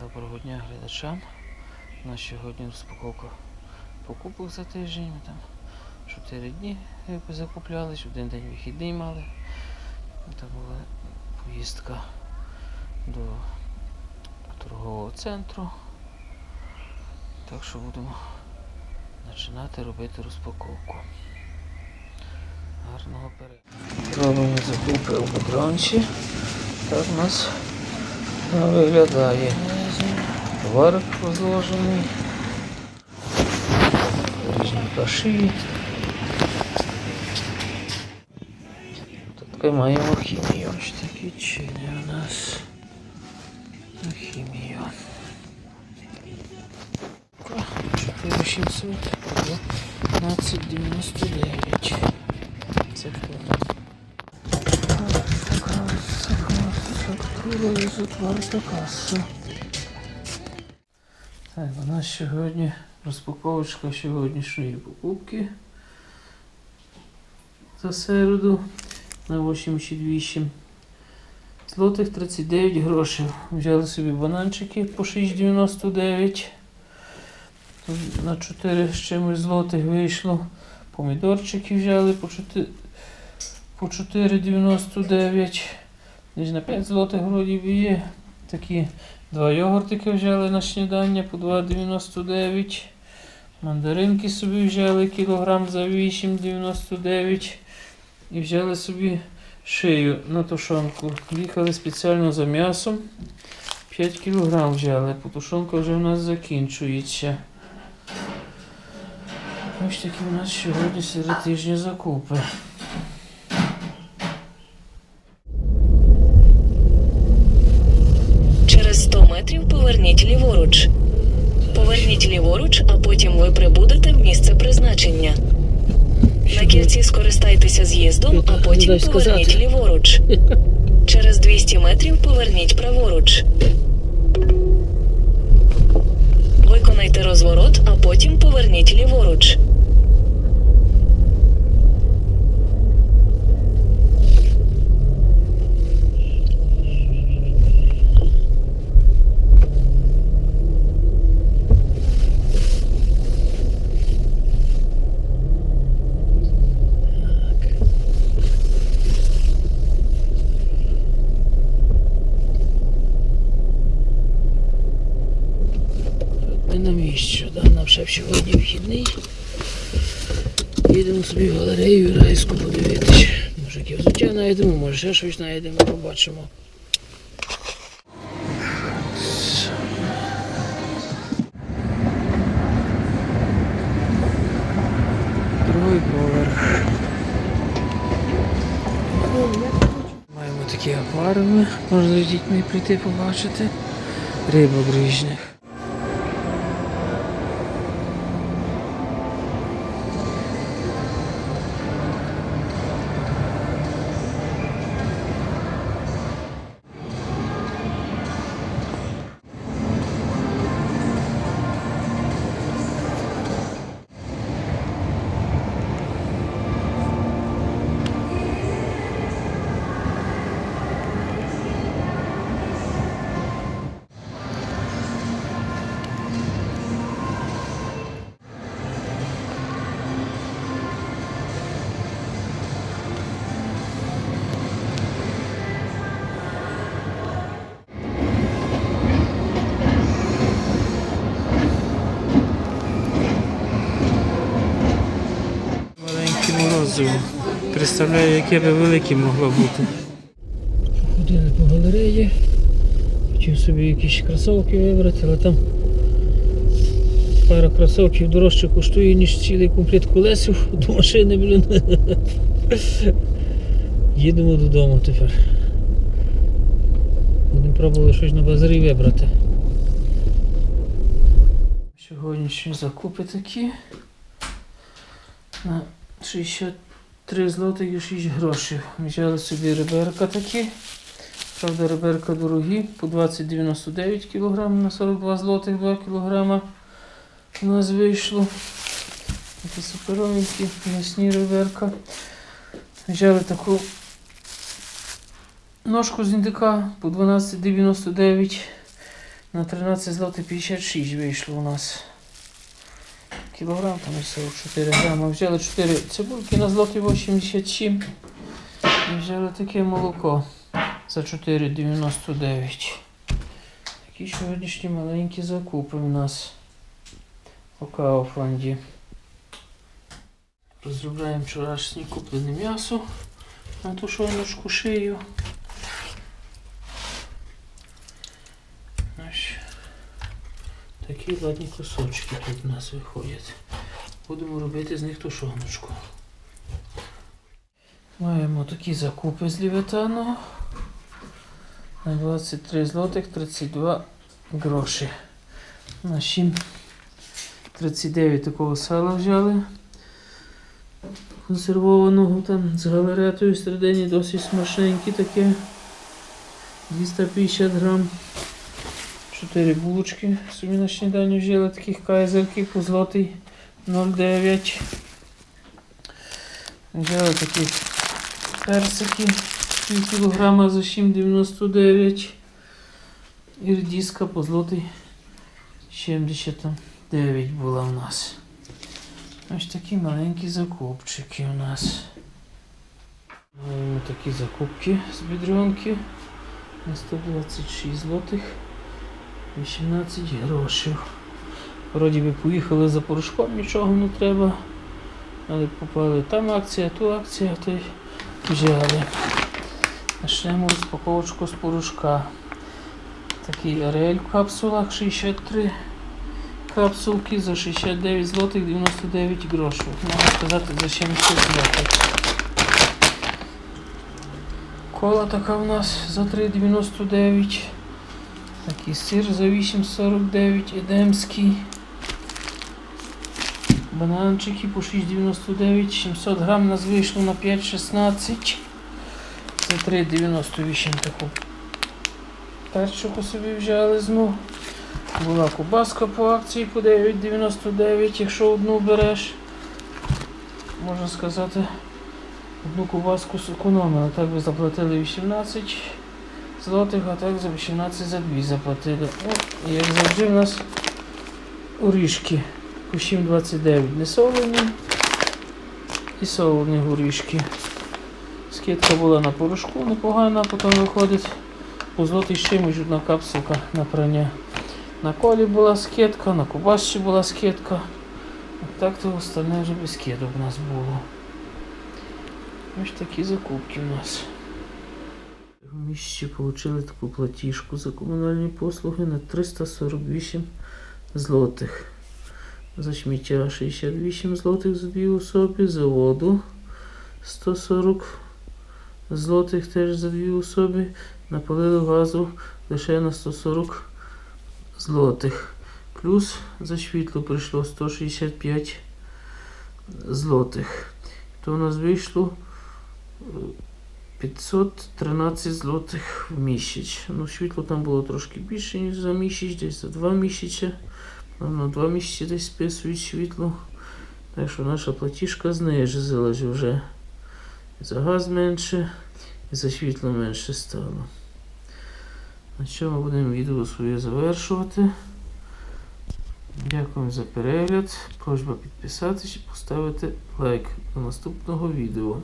Доброго дня глядачам. У нас сьогодні розпаковка покупок за тиждень. Ми там 4 дні закуплялись, один день вихідний мали. Це була поїздка до торгового центру. Так що будемо починати робити розпаковку. Гарного перегляду. Робимо закупи у Бедрончі. Так у нас виглядає. Товар розложений. Різні каші. Тут маємо хімію. Ось такі чини у нас. Хімію. 4700 1599. Це хто? Така, така, фактура із отварта каса. У нас сьогодні розпаковочка сьогоднішньої покупки за середу на 88 злотих 39 грошей. Взяли собі бананчики по 6,99. Тут На 4 з чимось злотих вийшло. Помідорчики взяли по 4 по 4,99. Десь на 5 злотих вроді є. Такі два йогуртики взяли на снідання по 2,99. Мандаринки собі взяли кілограм за 8,99. І взяли собі шию на тушонку. Їхали спеціально за м'ясом. 5 кілограм взяли, бо тушонка вже в нас закінчується. Ось такі у нас сьогодні серед тижня закупи. Через 100 метрів поверніть ліворуч. Поверніть ліворуч, а потім ви прибудете в місце призначення. На кільці скористайтеся з'їздом, а потім поверніть ліворуч. Через 200 метрів поверніть праворуч. Виконайте розворот, а потім поверніть ліворуч. Ми на місці, да? нам ще сьогодні вхідний. Їдемо собі в галерею райську подивитися. Може яке взуття знайдемо, може ще щось знайдемо, побачимо. Другий поверх. Маємо такі акваріуми, можна з дітьми прийти побачити. Рибок різних. Морозиво. Представляю, яке би велике могло бути. Ходили по галереї. Хотів собі якісь кросовки вибрати, але там пара кросовків дорожче коштує, ніж цілий комплект колесів до машини, блін. Їдемо додому тепер. Будемо пробувати щось на базарі вибрати. Сьогоднішні закупи такі. На 63 злотих і 6 грошей. Взяли собі реберка такі. Правда, реберка дорогі, по 20,99 кг на 42 злотих 2 кг. У нас вийшло. Такі суперовенькі, м'ясні реберка. Взяли таку ножку з індика по 12,99 На 13 злотих 56 вийшло у нас. Кілограм там і 44 грама. Взяли 4 цибульки на злоті 87. І взяли таке молоко за 4,99. Такі сьогоднішні маленькі закупи у нас у Кауфланді. Розробляємо вчорашнє куплене м'ясо на тушоночку шию. Ось такі ладні кусочки тут у нас виходять. Будемо робити з них тушоночку. Маємо такі закупи з ліветану. На 23 злотих 32 гроші. На 7 39 такого сала взяли. Консервованого там з галеретою всередині досить смачненьке таке. 250 грам. 4 булочки собі на сніданні взяли таких кайзерки по злотий 0,9. Взяли такі персики пів кілограма за 7,99. І редиска по злотий 79 була у нас. Ось такі маленькі закупчики у нас. Маємо такі закупки з бідрюнки на 126 злотих 18 грошей. Вроді би поїхали за порошком, нічого не треба. Але попали там акція, ту акція, то й взяли. Почнемо розпаковочку з порошка. Такий Ариель в капсулах 63 капсулки за 69 злотих 99 грошей. Можна сказати за 70 злотих. Кола така у нас за 3,99. Такий сир за 8,49 едемський. Бананчики по 6,99, 700 грам нас вийшло на 5,16. За 3,98 таку перчику собі взяли знов. Була кубаска по акції по 9,99, якщо одну береш. Можна сказати, одну кубаску зекономили. Так би заплатили 18 злотих, а так за 18 за 2 заплатили. О, і як завжди в нас орішки по 7,29 не солені і солені горішки. Скидка була на порошку непогана, потім виходить по злотий з чимось одна капсулка на прання. На колі була скидка, на кубасці була скидка. А так то остальне вже без скидок у нас було. Ось такі закупки у нас. Ще отримали таку платіжку за комунальні послуги на 348 злотих. За сміття 68 злотих за дві особи, за воду 140 злотих теж за дві особи. Напалили газу лише на 140 злотих. Плюс за світло прийшло 165 злотих. То у нас вийшло е, 513 злотих в місяць. Ну, світло там було трошки більше, ніж за місяць, десь за 2 місяці. На 2 місяці десь списують світло. Так що наша платіжка знизилась вже. І за газ менше, і за світло менше стало. На цьому будемо відео своє завершувати. Дякую за перегляд. Просьба підписатись і поставити лайк до наступного відео.